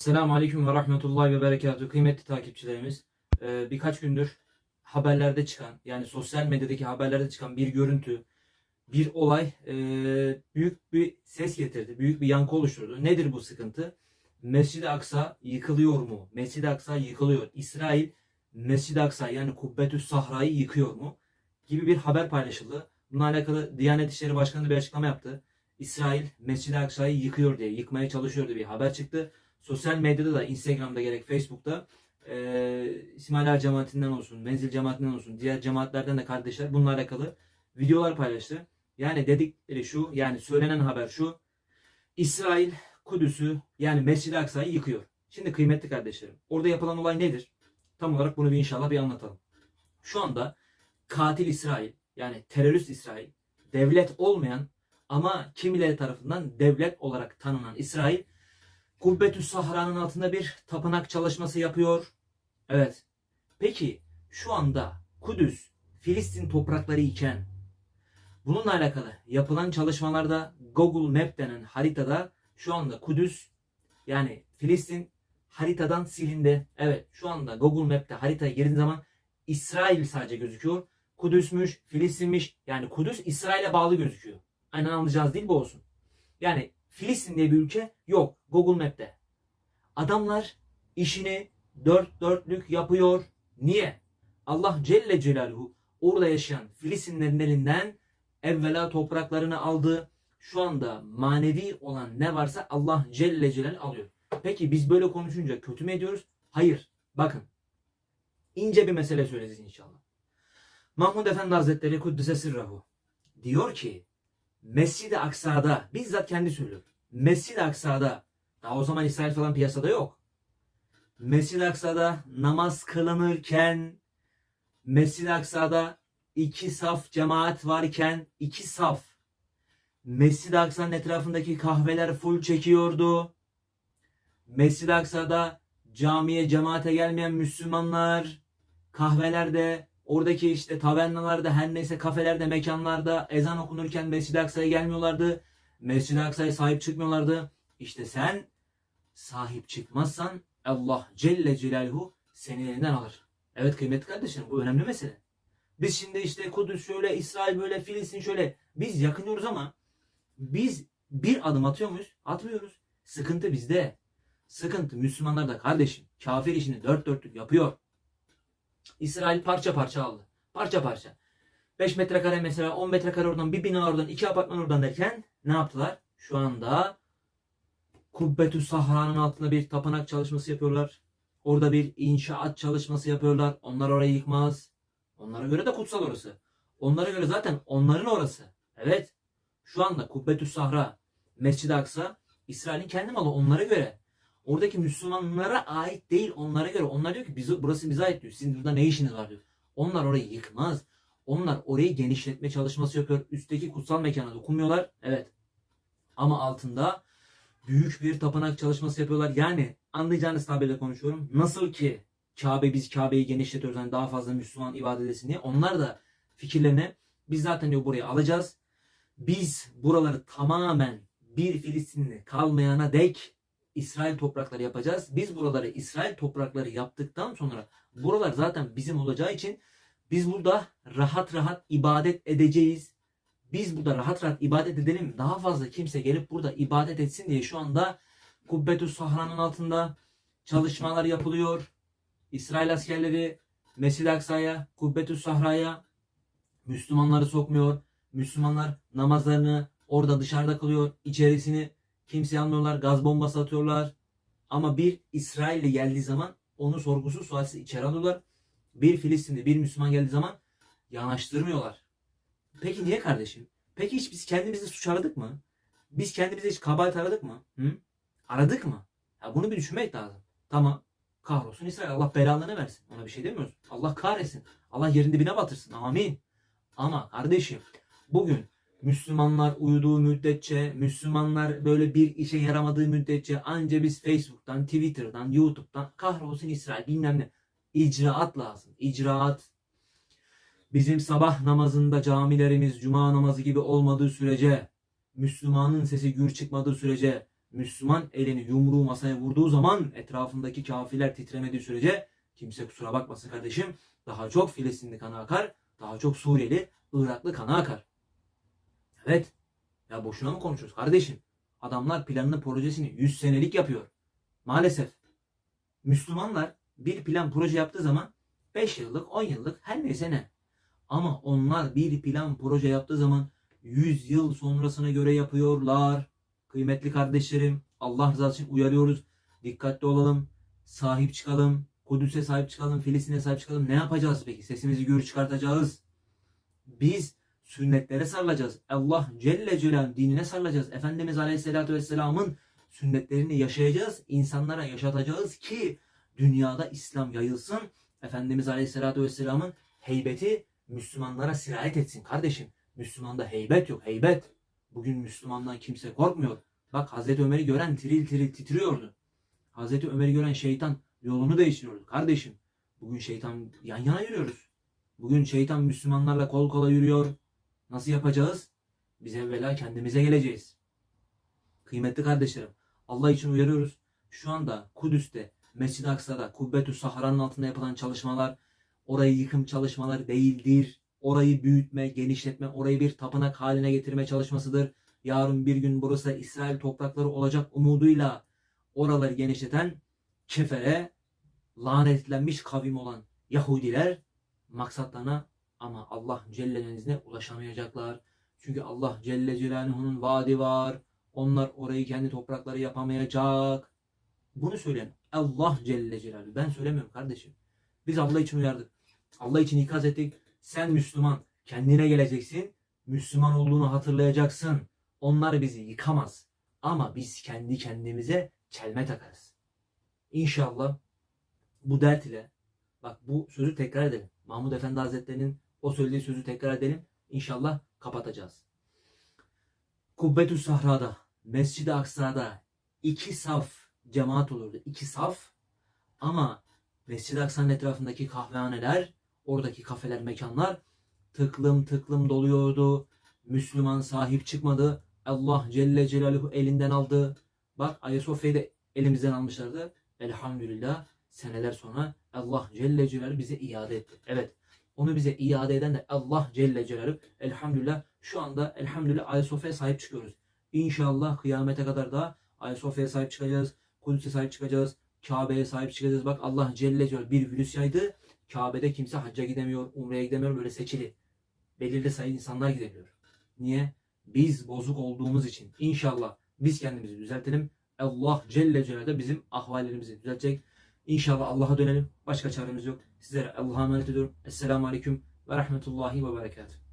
Esselamu Aleyküm ve Rahmetullahi ve Berekatuhu. Kıymetli takipçilerimiz, e, birkaç gündür haberlerde çıkan, yani sosyal medyadaki haberlerde çıkan bir görüntü, bir olay e, büyük bir ses getirdi, büyük bir yankı oluşturdu. Nedir bu sıkıntı? Mescid-i Aksa yıkılıyor mu? Mescid-i Aksa yıkılıyor. İsrail Mescid-i Aksa yani Kubbetüs Sahra'yı yıkıyor mu? Gibi bir haber paylaşıldı. Bununla alakalı Diyanet İşleri Başkanı bir açıklama yaptı. İsrail Mescid-i Aksa'yı yıkıyor diye, yıkmaya çalışıyor diye bir haber çıktı. Sosyal medyada da Instagram'da gerek Facebook'ta e, İsmail Ağa cemaatinden olsun, Menzil cemaatinden olsun, diğer cemaatlerden de kardeşler bununla alakalı videolar paylaştı. Yani dedikleri şu, yani söylenen haber şu. İsrail Kudüs'ü yani Mescid-i Aksa'yı yıkıyor. Şimdi kıymetli kardeşlerim, orada yapılan olay nedir? Tam olarak bunu bir inşallah bir anlatalım. Şu anda katil İsrail, yani terörist İsrail, devlet olmayan ama kimileri tarafından devlet olarak tanınan İsrail Kubbetüs Sahra'nın altında bir tapınak çalışması yapıyor. Evet. Peki şu anda Kudüs Filistin toprakları iken bununla alakalı yapılan çalışmalarda Google Map denen haritada şu anda Kudüs yani Filistin haritadan silindi. Evet şu anda Google Map'te haritaya girdiğin zaman İsrail sadece gözüküyor. Kudüs'müş, Filistin'miş. Yani Kudüs İsrail'e bağlı gözüküyor. Aynen anlayacağız değil bu olsun. Yani Filistin diye bir ülke yok Google Map'te. Adamlar işini dört dörtlük yapıyor. Niye? Allah Celle Celaluhu orada yaşayan Filistinlerin elinden evvela topraklarını aldı. Şu anda manevi olan ne varsa Allah Celle Celal alıyor. Peki biz böyle konuşunca kötü mü ediyoruz? Hayır. Bakın. ince bir mesele söyleyeceğiz inşallah. Mahmud Efendi Hazretleri Kuddise Sırrahu diyor ki Mescid-i Aksa'da bizzat kendi söylüyor. Mescid-i Aksa'da daha o zaman İsrail falan piyasada yok. Mescid-i Aksa'da namaz kılınırken Mescid-i Aksa'da iki saf cemaat varken iki saf Mescid-i Aksa'nın etrafındaki kahveler full çekiyordu. Mescid-i Aksa'da camiye cemaate gelmeyen Müslümanlar kahvelerde oradaki işte tavernalarda her neyse kafelerde mekanlarda ezan okunurken Mescid-i Aksa'ya gelmiyorlardı. Mescid-i Aksa'ya sahip çıkmıyorlardı. İşte sen sahip çıkmazsan Allah Celle Celaluhu seni elinden alır. Evet kıymetli kardeşlerim bu önemli mesele. Biz şimdi işte Kudüs şöyle, İsrail böyle, Filistin şöyle. Biz yakınıyoruz ama biz bir adım atıyor muyuz? Atmıyoruz. Sıkıntı bizde. Sıkıntı Müslümanlarda kardeşim. Kafir işini dört dörtlük yapıyor. İsrail parça parça aldı. Parça parça. 5 metrekare mesela 10 metrekare oradan bir bina oradan iki apartman oradan derken ne yaptılar? Şu anda Kubbetü Sahra'nın altında bir tapınak çalışması yapıyorlar. Orada bir inşaat çalışması yapıyorlar. Onlar orayı yıkmaz. Onlara göre de kutsal orası. Onlara göre zaten onların orası. Evet. Şu anda Kubbetü Sahra, Mescid-i Aksa İsrail'in kendi malı onlara göre. Oradaki Müslümanlara ait değil onlara göre. Onlar diyor ki biz, burası bize ait diyor. Sizin burada ne işiniz var diyor. Onlar orayı yıkmaz. Onlar orayı genişletme çalışması yapıyor. Üstteki kutsal mekana dokunmuyorlar. Evet. Ama altında büyük bir tapınak çalışması yapıyorlar. Yani anlayacağınız tabirle konuşuyorum. Nasıl ki Kabe biz Kabe'yi genişletiyoruz. Yani daha fazla Müslüman ibadet etsin diye. Onlar da fikirlerine biz zaten diyor burayı alacağız. Biz buraları tamamen bir Filistinli kalmayana dek İsrail toprakları yapacağız. Biz buraları İsrail toprakları yaptıktan sonra buralar zaten bizim olacağı için biz burada rahat rahat ibadet edeceğiz. Biz burada rahat rahat ibadet edelim. Daha fazla kimse gelip burada ibadet etsin diye şu anda Kubbetü Sahra'nın altında çalışmalar yapılıyor. İsrail askerleri Mescid-i Aksa'ya, Kubbetü Sahra'ya Müslümanları sokmuyor. Müslümanlar namazlarını orada dışarıda kılıyor. İçerisini kimse almıyorlar. Gaz bombası atıyorlar. Ama bir İsrailli geldiği zaman onu sorgusuz sualsiz içeri alıyorlar. Bir Filistinli, bir Müslüman geldiği zaman yanaştırmıyorlar. Peki niye kardeşim? Peki hiç biz kendimizde suç aradık mı? Biz kendimize hiç kabahat aradık mı? Hı? Aradık mı? Ya bunu bir düşünmek lazım. Tamam. Kahrolsun İsrail. Allah belalarını versin. Ona bir şey demiyoruz. Allah kahretsin. Allah yerin dibine batırsın. Amin. Ama kardeşim bugün Müslümanlar uyuduğu müddetçe, Müslümanlar böyle bir işe yaramadığı müddetçe anca biz Facebook'tan, Twitter'dan, YouTube'dan kahrolsun İsrail bilmem ne. İcraat lazım. İcraat. Bizim sabah namazında camilerimiz cuma namazı gibi olmadığı sürece, Müslümanın sesi gür çıkmadığı sürece, Müslüman elini yumruğu masaya vurduğu zaman etrafındaki kafirler titremediği sürece kimse kusura bakmasın kardeşim daha çok Filistinli kanı akar, daha çok Suriyeli, Iraklı kanı akar. Evet. Ya boşuna mı konuşuyoruz kardeşim? Adamlar planını projesini 100 senelik yapıyor. Maalesef. Müslümanlar bir plan proje yaptığı zaman 5 yıllık, 10 yıllık her neyse ne. Ama onlar bir plan proje yaptığı zaman 100 yıl sonrasına göre yapıyorlar. Kıymetli kardeşlerim Allah rızası için uyarıyoruz. Dikkatli olalım. Sahip çıkalım. Kudüs'e sahip çıkalım. Filistin'e sahip çıkalım. Ne yapacağız peki? Sesimizi gür çıkartacağız. Biz sünnetlere sarılacağız. Allah Celle Celaluhu dinine sarılacağız. Efendimiz Aleyhisselatü Vesselam'ın sünnetlerini yaşayacağız. insanlara yaşatacağız ki dünyada İslam yayılsın. Efendimiz Aleyhisselatü Vesselam'ın heybeti Müslümanlara sirayet etsin kardeşim. Müslümanda heybet yok, heybet. Bugün Müslümandan kimse korkmuyor. Bak Hazreti Ömer'i gören tiril tiril titriyordu. Hazreti Ömer'i gören şeytan yolunu değiştiriyordu. Kardeşim bugün şeytan yan yana yürüyoruz. Bugün şeytan Müslümanlarla kol kola yürüyor. Nasıl yapacağız? Biz evvela kendimize geleceğiz. Kıymetli kardeşlerim, Allah için uyarıyoruz. Şu anda Kudüs'te, Mescid-i Aksa'da, Kubbetü Sahra'nın altında yapılan çalışmalar, orayı yıkım çalışmaları değildir. Orayı büyütme, genişletme, orayı bir tapınak haline getirme çalışmasıdır. Yarın bir gün burası İsrail toprakları olacak umuduyla oraları genişleten kefere, lanetlenmiş kavim olan Yahudiler maksatlarına ama Allah izniyle ulaşamayacaklar. Çünkü Allah Celle Celaluhu'nun vaadi var. Onlar orayı kendi toprakları yapamayacak. Bunu söyleyen Allah Celle Celaluhu. Ben söylemiyorum kardeşim. Biz Allah için uyardık. Allah için ikaz ettik. Sen Müslüman kendine geleceksin. Müslüman olduğunu hatırlayacaksın. Onlar bizi yıkamaz. Ama biz kendi kendimize çelme takarız. İnşallah bu dert ile bak bu sözü tekrar edelim. Mahmud Efendi Hazretleri'nin o söylediği sözü tekrar edelim. İnşallah kapatacağız. Kubbetü Sahra'da, Mescid-i Aksa'da iki saf cemaat olurdu. İki saf ama Mescid-i Aksa'nın etrafındaki kahvehaneler, oradaki kafeler, mekanlar tıklım tıklım doluyordu. Müslüman sahip çıkmadı. Allah Celle Celaluhu elinden aldı. Bak Ayasofya'yı da elimizden almışlardı. Elhamdülillah seneler sonra Allah Celle Celaluhu bize iade etti. Evet onu bize iade eden de Allah Celle Celaluhu. Elhamdülillah şu anda elhamdülillah Ayasofya'ya sahip çıkıyoruz. İnşallah kıyamete kadar da Ayasofya'ya sahip çıkacağız. Kudüs'e sahip çıkacağız. Kabe'ye sahip çıkacağız. Bak Allah Celle Celaluhu bir virüs yaydı. Kabe'de kimse hacca gidemiyor, umreye gidemiyor böyle seçili. Belirli sayı insanlar gidebiliyor. Niye? Biz bozuk olduğumuz için. İnşallah biz kendimizi düzeltelim. Allah Celle Celaluhu da bizim ahvallerimizi düzeltecek. İnşallah Allah'a dönelim. Başka çaremiz yok. Sizlere Allah'a emanet ediyorum. Esselamu Aleyküm ve Rahmetullahi ve Berekatuhu.